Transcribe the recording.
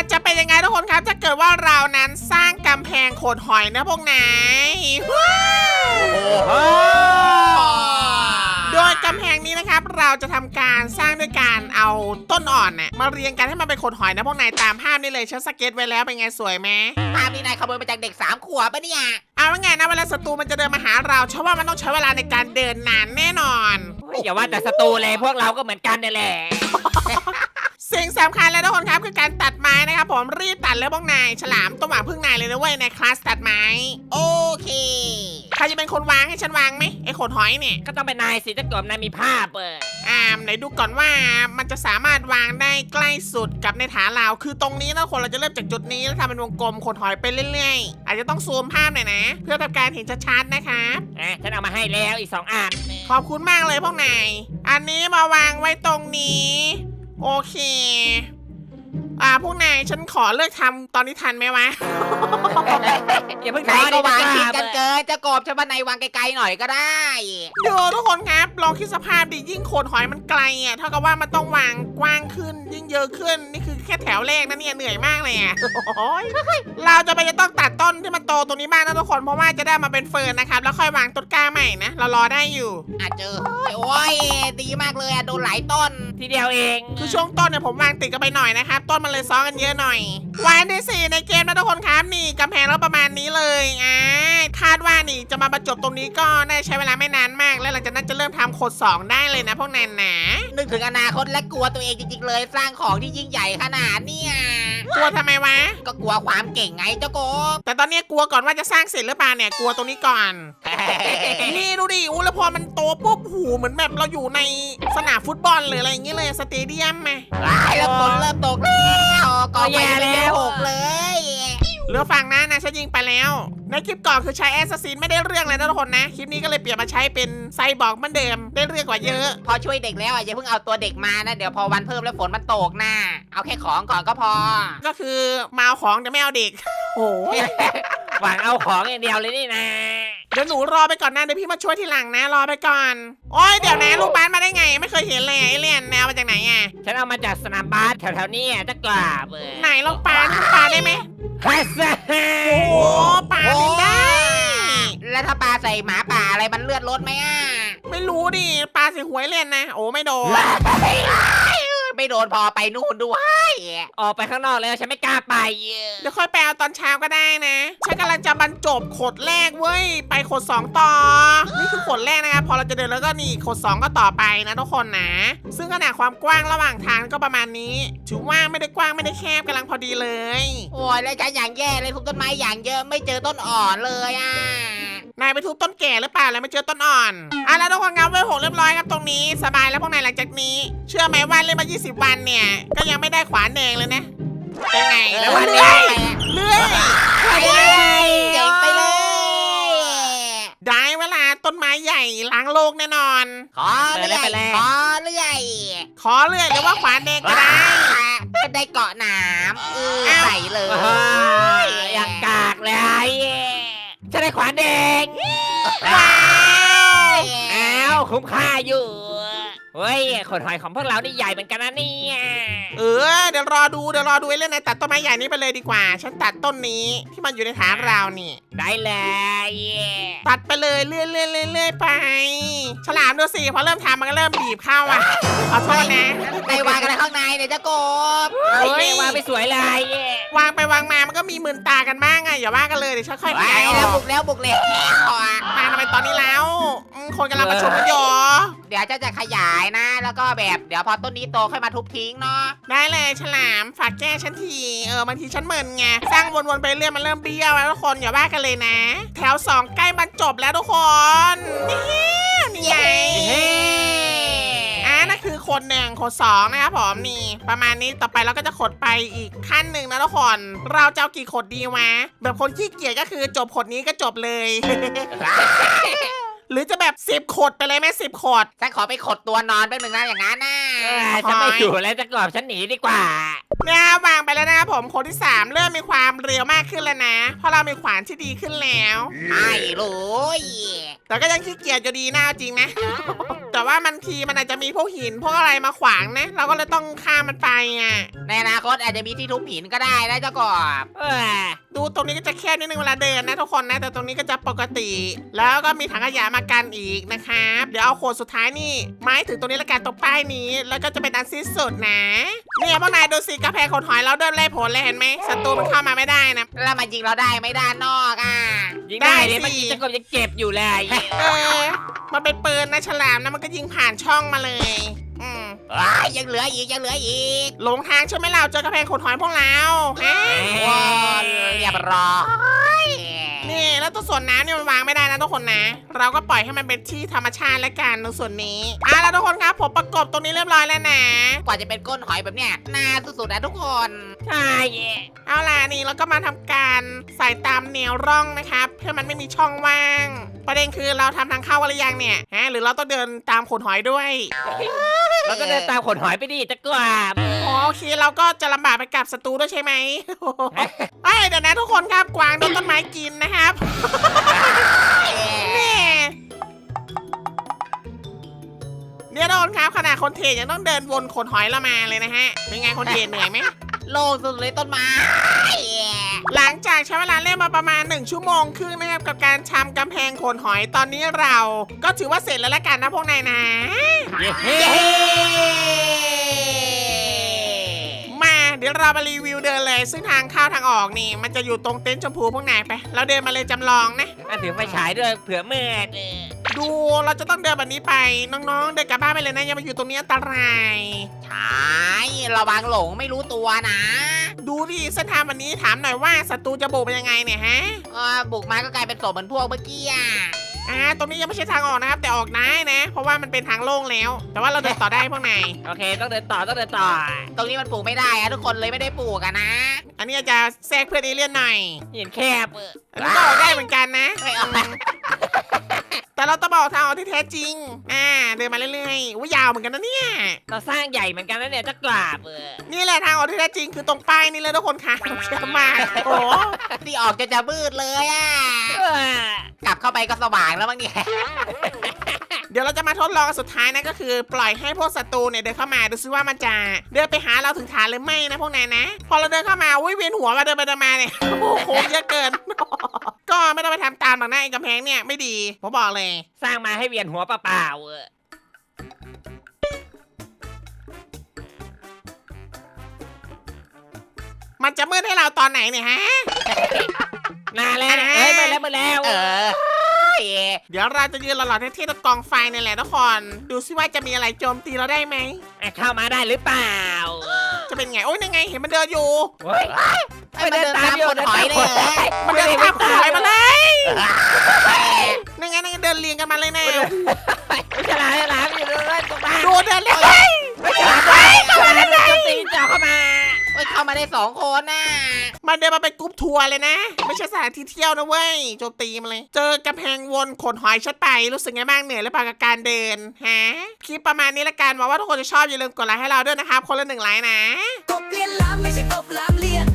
มันจะเป็นยังไงทุกคนครับ ถ้าเกิดว่าเรานั้นสร้างกำแพงโขดหอยนะพวกนายว้าวโอ้โหโดยกำแพงนี้นะครับ เราจะทำการสร้างด้วยการเอาต้นอ่อนน่ะมาเรียงกันให้มันเป็นโขดหอยนะพวกนายตามภาพนี่เลยฉันสเก็ตไว้แล้วเป็นไงสวยไหมภาพนี้นายขโมยมาจากเด็กสามขวบปะเนี่ยเอาว่าไงนะเวลาศัตรูมันจะเดินมาหาเราเชื่อว่ามันต้องใช้เวลาในการเดินนานแน่นอน อย่าว่าแต่ศัตรูเลยพวกเราก็เหมือนกันนี่แหละ สิ่งสำคัญเลยทุกคนครับคือการตัดไม้นะครับผมรีบตัดเลยพวกนาย ฉลามต้องหวังพึ่งนายเลยนะเว้ยในคลาสตัดไม้โอเคใครจะเป็นคนวางให้ฉันวางไหมไอ้โขดหอยเนี่ยก็ต้องเป็นนายสิถ้าเกิดนายมีภาพเปิดอ่ามไหนดูก่อนว่ามันจะสามารถวางได้ใกล้สุดกับในฐานเราคือตรงนี้นะคนเราจะเริ่มจากจุดนี้แล้วทำเป็นวงกลมโขดหอยไปเรื่อยๆ อาจจะต้องซูมภาพหน่อยนะ เพื่อทำการเห็นชัดๆนะครับอะฉันเอามาให้แล้วอีกสองอันขอบคุณมากเลยพวกนายอันนี้มาวางไว้ตรงนี้ โอเค อ่าพวกนายฉันขอเลิกทำตอนนี้ทันไหมวะ อย่าเพิ่งนายท้อก็ดิวางจะชิดกกัล้านเกินเจะกบฉันว่านายวางไกลๆหน่อยก็ได้ ดูทุกคนครับลองคิดสภาพดิยิ่งโขดหอยมันไกลอะเท่ากับว่ามันต้องวางกว้างขึ้นยิ่งเยอะขึ้นนี่คือ แค่แถวแรกนะเนี่ยเหนื่อยมากเลยอะโอ้ยเราจะไปจะต้องตัดต้นที่มันโตตรงนี้บ้างนะทุกคนเพราะว่าจะได้มาเป็นเฟิร์นนะครับแล้วค่อยวางต้นกล้าใหม่นะเรารอได้อยู่ อาจเจอโอ้ยดีมากเลยอะโดนหลายต้นทีเดียวเอง คือช่วงต้นเนี่ยผมวางติดกันไปหน่อยนะครับต้นมันเลยซ้อนกันเยอะหน่อย วันที่สี่ในเกมนะทุกคนครับนี่กำแพงเราประมาณนี้เลยอ่าคาดว่านี่จะมาบรรจบตรงนี้ก็น่าใช้เวลาไม่นานมาก แล้วหลังจากนั้นจะเริ่มทำโคดสองได้เลยนะพวกนันนะนึกถึงอนาคตและกลัวตัวเองจริงๆเลย สร้างของที่ยิ่งใหญ่ขนาดเนี่ยกลัวทำไมวะ ก็กลัวความเก่งไงเจ้ากบแต่ตอนนี้กลัวก่อนว่าจะสร้างเสร็จหรือเปล่าเนี่ยกลัวตรงนี้ก่อน นี่ดูดิอู้แล้วพอมันโตปุ๊บหูเหมือนแบบเราอยู่ในสนามฟุตบอลหรืออะไรอย่างเงี้ยเลยสเตเดียมมาตายแล้วฝนเริ่มตกแล้วก็ไปไม่หกเลย เหลือฝั่งนะนะฉันยิงไปแล้ว ในคลิปก่อนคือใช้แอสซัสซินไม่ได้เรื่องเลยนะทุกคนนะ คลิปนี้ก็เลยเปลี่ยนมาใช้เป็นไซบอร์กเหมือนเดิมได้เรื่องกว่าเยอะ พอช่วยเด็กแล้วอะอย่าเพิ่งเอาตัวเด็กมานะ เดี๋ยวพอวันเพิ่มแล้วฝนมันตกหน้า เอาแค่ของก่อนก็พอ ก็คือมาเอาของแต่ไม่เอาเด็ก โอ้ยหวังเอาของอย่างเดียวเลยนี่นะ เดี๋ยวหนูรอไปก่อนนะเดี๋ยวพี่มาช่วยทีหลังนะ รอไปก่อน โอ้ยเดี๋ยวนะลูกบ้านมาได้ไง ไม่เคยเห็นเลยไอเลียนแนวมาจากไหนอะฉันเอามาจากสนามบาสแถวๆนี้จะกราบเปิดไหนลองปลาปลาได้ไหมฮัสซ่าโอ้ปลาไม่ได้ แล้วถ้าปลาใส่หมาป่าอะไรมันเลือดลดไหมอะไม่รู้ดิปลาใส่หวยเล่นนะ โอ้ไม่โดน ไม่โดนพอไปนู่นด้วยออกไปข้างนอกแล้วฉันไม่กล้าไปเดี๋ยวค่อยไปเอาตอนเช้าก็ได้นะ ฉันกำลังจะบรรจบขดแรกเว้ย ไปขดสองต่อ นี่คือขดแรกนะครับ พอเราจะเดินแล้วก็นี่ขดสองก็ต่อไปนะทุกคนนะ ซึ่งขนาดความกว้างระหว่างทางก็ประมาณนี้ ถือว่าไม่ได้กว้างไม่ได้แคบกำลังพอดีเลย โอ้ยแล้วฉันอย่างแย่เลยทุบต้นไม้อย่างเยอะไม่เจอต้นอ่อนเลยอะ นายไปทุบต้นแก่หรือเปล่าแล้วม่เจอต้นอ่อนอะแล้วทุกคนครับเวลหกเรียบร้อยครับตรงนี้สบายแล้วพวกนายหลังจากนี้ เชื่อไหมว่าเล่นมา 20 วันเนี่ย ก็ยังไม่ได้ขวานแดงเลยนะเป็นไงแล้ววันเรื่เรื่อยเรื่อยเจ๋งไปเลยได้เวลาต้นไม้ใหญ่ล้างโลกแน่นอน ขอเลื่อยขอเลื่อยขอเลื่อยหรือว่าขวานแดงก็ได้ก็ได้เกาะนามเออใส่เลยอยางกากเลย ฉันได้ขวานแดงว้าวอ้าวคุ้มค่าอยู่ เฮ้ยขนหอยของพวกเรานี่ใหญ่เหมือนกันนะเนี่ยเออเดี๋ยวรอดูเดี๋ยวรอดูไอ้เรื่องไหนตัดต้นไม้ใหญ่นี้ไปเลยดีกว่า ฉันตัดต้นนี้ที่มันอยู่ในฐานเรานี่ ได้เลยตัดไปเลยเรื่อยๆเรื่อยๆไป ฉลามดูสิพอเริ่มทำมันก็เริ่มบีบเข้าอะขอโทษนะในวางกันข้างในเนี่ยเจ้ากบเฮ้ยว่าไปสวยเลยวางไปวางมามันก็มีหมื่นตากันบ้างไงอย่าว่ากันเลยเดี๋ยวฉันค่อยไปขยายอแล้วอกบุกแล้วบุกแล้วมาทำไมตอนนี้แล้วอืมคนกำลังประชุมกันอยู่ เดี๋ยวจะจะขยายนะ แล้วก็แบบเดี๋ยวพอต้นนี้โตค่อยมาทุบทิ้งเนาะได้เลยฉลามฝากแก้ฉันทีเออบางทีฉันเหมือนไงสร้างวนๆไปเรื่อยมันเริ่มเบี้ยวแล้วทุกคนอย่าว่ากันเลยนะ แถวสองใกล้มันจบแล้วทุกคนนี่นี่ไงเฮ้อ่านั่นคือคนหนึ่งคนสองนะครับผมนี่ ประมาณนี้ต่อไปเราก็จะขดไปอีกขั้นหนึ่งนะทุกคนเราจะเอากี่ขดดีวะแบบคนขี้เกียจก็คือจบขดนี้ก็จบเลย หรือจะแบบสิบขดไปเลยไหมสิบขด ฉันขอไปขดตัวนอนแป๊บนึงนะอย่างนั้นนะเออฉันไม่อยู่แล้วจะกรอบฉันหนีดีกว่าเนี่ยวางไปแล้วนะครับผมคนที่สามเริ่มมีความเร็วมากขึ้นแล้วนะ เพราะเรามีขวานที่ดีขึ้นแล้ว ไม่รู้แต่ก็ยังขี้เกียจอยู่ดีนะเอาจริงนะ แต่แต่ว่าบางทีมันอาจจะมีพวกหินพวกอะไรมาขวางนะ เราก็เลยต้องข้ามมันไปอะ ในอนาคตอาจจะมีที่ทุบหินก็ได้นะเจ้ากบเออดูตรงนี้ก็จะแคบนิดนึงเวลาเดินนะทุกคนนะ แต่ตรงนี้ก็จะปกติ แล้วก็มีถังขยะมากันอีกนะครับ เดี๋ยวเอาโขดสุดท้ายนี่ ไม้ถึงตรงนี้ละกันตรงป้ายนี้ แล้วก็จะเป็นอันสิ้นสุดนะ เนี่ยพวกนายดูสิกระแพงโขดหอยเราเดินไล่ผลเลยเห็นไหมศัตรูมันเข้ามาไม่ได้นะ แล้วมันยิงเราได้ไหม่ด้านนอกอะยิงได้ได้เลยสิ เมื่อกี้เจ้ากบยังเจ็บอยู่เลย เออ มันเป็นปืนนะฉลามนะมันก็ยิงผ่านช่องมาเลย อืมอ้ายยังเหลืออีกยังเหลืออีก หลงทางใช่ไหมเราเจอกระแพงโขดหอยพวกเราฮะว้าวเรียบร้อยนี่ แล้วตัวส่วนน้ำเนี่ยมันวางไม่ได้นะทุกคนนะ เราก็ปล่อยให้มันเป็นที่ธรรมชาติและกันตรงส่วนนี้อะแล้วทุกคนครับผมประกบตรงนี้เรียบร้อยแล้วนะ กว่าจะเป็นก้นหอยแบบเนี้ยน่าสุดๆนะทุกคนใช่เอาล่ะนี่เราก็มาทำการใส่ตามแนวร่องนะครับเพื่อมันไม่มีช่องว่าง ประเด็นคือเราทำทางเข้ากันหรือยังเนี่ยฮะหรือเราต้องเดินตามโขดหอยด้วย เราก็เดินตามขนหอยไปดิเจ้ากบอ๋อโอเคเราก็จะลำบากไปกับศัตรูด้วยใช่ไหมเอ้ยเดี๋ยวนะทุกคนครับกวางโดน ต้นไม้กินนะครับแม่เนี่ยโดนครับขนาดคนเทรดยังต้องเดินวนขนหอยละมาเลยนะฮะ เป็นไงคนเทรดเหนื่อยไหม โล่งสุดเลยต้นไม้หลังจากใช้เวลาเล่นมาประมาณ 1 ชั่วโมงครึ่งนะครับกับการทำกำแพงขนหอยตอนนี้เราก็ถือว่าเสร็จแล้วละกันนะพวกนายนะ เย้มา เดี๋ยวเรามารีวิวเดินเลย ซึ่งทางเข้าทางออกนี่ มันจะอยู่ตรงเต็นท์ชมพูพวกนายไป เราเดินมาเลยจำลองนะ อะถือไฟฉายด้วยเผื่อมืดดูเราจะต้องเดินแบบนี้ไป น้องๆ เดินกลับบ้านไปเลยนะอย่ามาอยู่ตรงนี้อันตรายใช่ระวังหลงไม่รู้ตัวนะดูดิเส้นทางวันนี้ถามหน่อยว่าศัตรูจะบุกเป็นยังไงเนี่ยฮะ เออบุกมาก็กลายเป็นศพเหมือนพวกเมื่อกี้อะ อ่าตรงนี้ยังไม่ใช่ทางออกนะครับแต่ออกได้นะ เพราะว่ามันเป็นทางโล่งแล้ว แต่ว่าเราเดินต่อได้พวกนายโอเค ต้องเดินต่อ ต้องเดินต่อ ตรงนี้มันปลูกไม่ได้อะทุกคนเลยไม่ได้ปลูกอะนะอันนี้อาจจะแทรกเพื่อนเอเลี่ยนหน่อยเห็นแคบอันนี้ก็ออกได้เหมือนกันนะ ไม่เอาแต่เราต้องบอกทางออกที่แท้จริง อ่า เดินมาเรื่อยๆว่ายาวเหมือนกันนะเนี่ย เราสร้างใหญ่เหมือนกันนะเนี่ยเจ้ากราบเออนี่แหละทางออกที่แท้จริงคือตรงป้ายนี่เลยทุกคนค่ะเชื่อมากโอ้โหที่ออกจะจะมืดเลยอะเออกลับเข้าไปก็สว่างแล้วมั้งเนี่ย เดี๋ยวเราจะมาทดลองสุดท้ายนะก็คือ ปล่อยให้พวกศัตรูเนี่ยเดินเข้ามาดูซิว่ามันจะเดินไปหาเราถึงฐานหรือไม่นะพวกนายนะ พอเราเดินเข้ามาอุ้ยเวียนหัวมาเดินไปเดินมาเนี่ยโอ้โหเยอะเกิน ก็ไม่ต้องไปทำตามหรอกนะไอ้กำแพงเนี่ยไม่ดีผมบอกเลย สร้างมาให้เวียนหัวเปล่าๆเออมันจะมืดให้เราตอนไหนเนี่ยฮะ นานแล้วนะเอ้ยมาแล้วมาแล้ว เออ เดี๋ยวเราจะยืนหล่อๆเท่ๆตรงกองไฟนี่แหละทุกคน ดูซิว่าจะมีอะไรโจมตีเราได้ไหมอะเข้ามาได้หรือเปล่าเออจะเป็นไง โอ้ยยังไงเห็นมันเดินอยู่ เฮ้ยไม่เดินตามคนหอยเลยเหรอมันเดินตามขอยมาเลยนั่นไงนั่นไงเดินเรียงกันมาเลยนะฉลามฉลามอยู่ด้วยตรงนั้นดูเดินเลยฉลามไปฉลามโจมตีเจาะเข้ามาเอ้ยเข้ามาได้สองคนน่ะมันเดินมาเป็นกรุ๊ปทัวร์เลยนะ ไม่ใช่สถานที่เที่ยวนะเว้ยโจมตีมาเลย เจอกำแพงวนขนหอยชัดไป รู้สึกไงบ้างเหนื่อยหรือเปล่ากับการเดินฮะคลิปประมาณนี้ละกันหวังว่าทุกคนจะชอบอย่าลืมกดไลค์ให้เราด้วยนะครับคนละหนึ่งไลค์นะ กบเลียนล้ำไม่ใช่กบล้ำเลียน